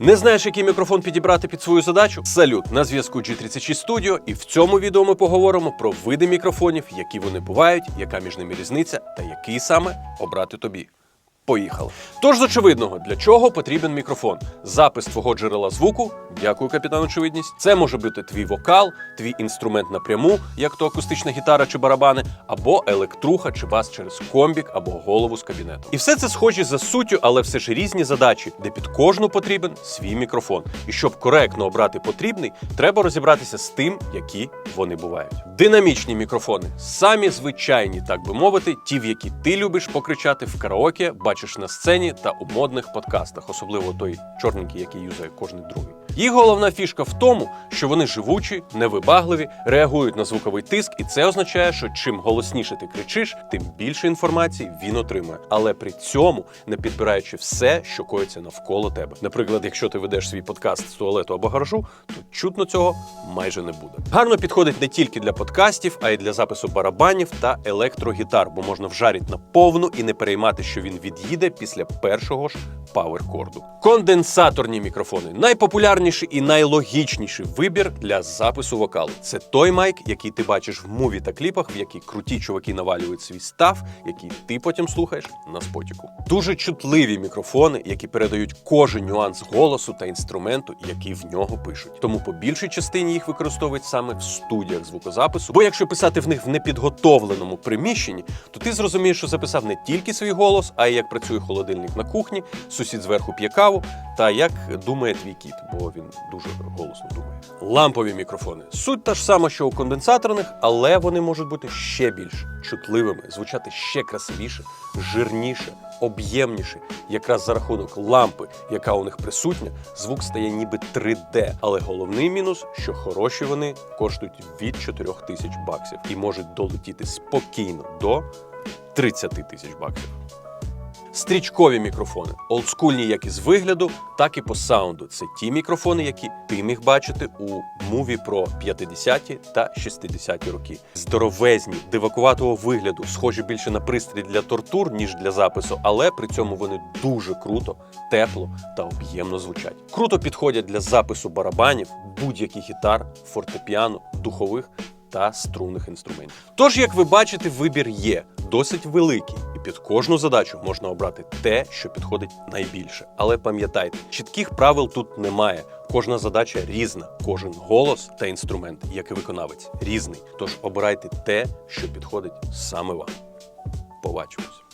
Не знаєш, який мікрофон підібрати під свою задачу? Салют! На зв'язку G36 Studio, і в цьому відео ми поговоримо про види мікрофонів, які вони бувають, яка між ними різниця та який саме обрати тобі. Поїхали. Тож з очевидного, для чого потрібен мікрофон? Запис твого джерела звуку. Дякую, капітан очевидність. Це може бути твій вокал, твій інструмент напряму, як то акустична гітара чи барабани, або електруха чи бас через комбік або голову з кабінету. І все це схожі за суттю, але все ж різні задачі, де під кожну потрібен свій мікрофон. І щоб коректно обрати потрібний, треба розібратися з тим, які вони бувають. Динамічні мікрофони самі звичайні, так би мовити, ті, в які ти любиш покричати в караоке, бачиш на сцені та у модних подкастах, особливо той чорненький, який юзає кожний другий. Їх головна фішка в тому, що вони живучі, невибагливі, реагують на звуковий тиск, і це означає, що чим голосніше ти кричиш, тим більше інформації він отримує. Але при цьому не підбираючи все, що коїться навколо тебе. Наприклад, якщо ти ведеш свій подкаст з туалету або гаражу, то чутно цього майже не буде. Гарно підходить не тільки для подкастів, а й для запису барабанів та електрогітар, бо можна вжарити на повну і не переймати, що він від'їде після першого ж паверкорду. Конденсаторні мікрофони найпопулярніший і найлогічніший вибір для запису вокалу. Це той майк, який ти бачиш в муві та кліпах, в які круті чуваки навалюють свій став, який ти потім слухаєш на спотіку. Дуже чутливі мікрофони, які передають кожен нюанс голосу та інструменту, який в нього пишуть. Тому по більшій частині їх використовують саме в студіях звукозапису. Бо якщо писати в них в непідготовленому приміщенні, то ти зрозумієш, що записав не тільки свій голос, а й як працює холодильник на кухні, сусід зверху п'є каву, та як думає твій кіт, бо він дуже голосно думає. Лампові мікрофони. Суть та ж сама, що у конденсаторних, але вони можуть бути ще більш чутливими, звучати ще красивіше, жирніше, об'ємніше. Якраз за рахунок лампи, яка у них присутня, звук стає ніби 3D. Але головний мінус, що хороші вони коштують від 4 тисяч баксів і можуть долетіти спокійно до 30 тисяч баксів. Стрічкові мікрофони, олдскульні як із вигляду, так і по саунду. Це ті мікрофони, які ти міг бачити у муві про 50-ті та 60-ті роки. Здоровезні, дивакуватого вигляду, схожі більше на пристрій для тортур, ніж для запису, але при цьому вони дуже круто, тепло та об'ємно звучать. Круто підходять для запису барабанів, будь-яких гітар, фортепіано, духових та струнних інструментів. Тож, як ви бачите, вибір є досить великий, під кожну задачу можна обрати те, що підходить найбільше. Але пам'ятайте, чітких правил тут немає. Кожна задача різна, кожен голос та інструмент, як і виконавець, різний. Тож обирайте те, що підходить саме вам. Побачимось.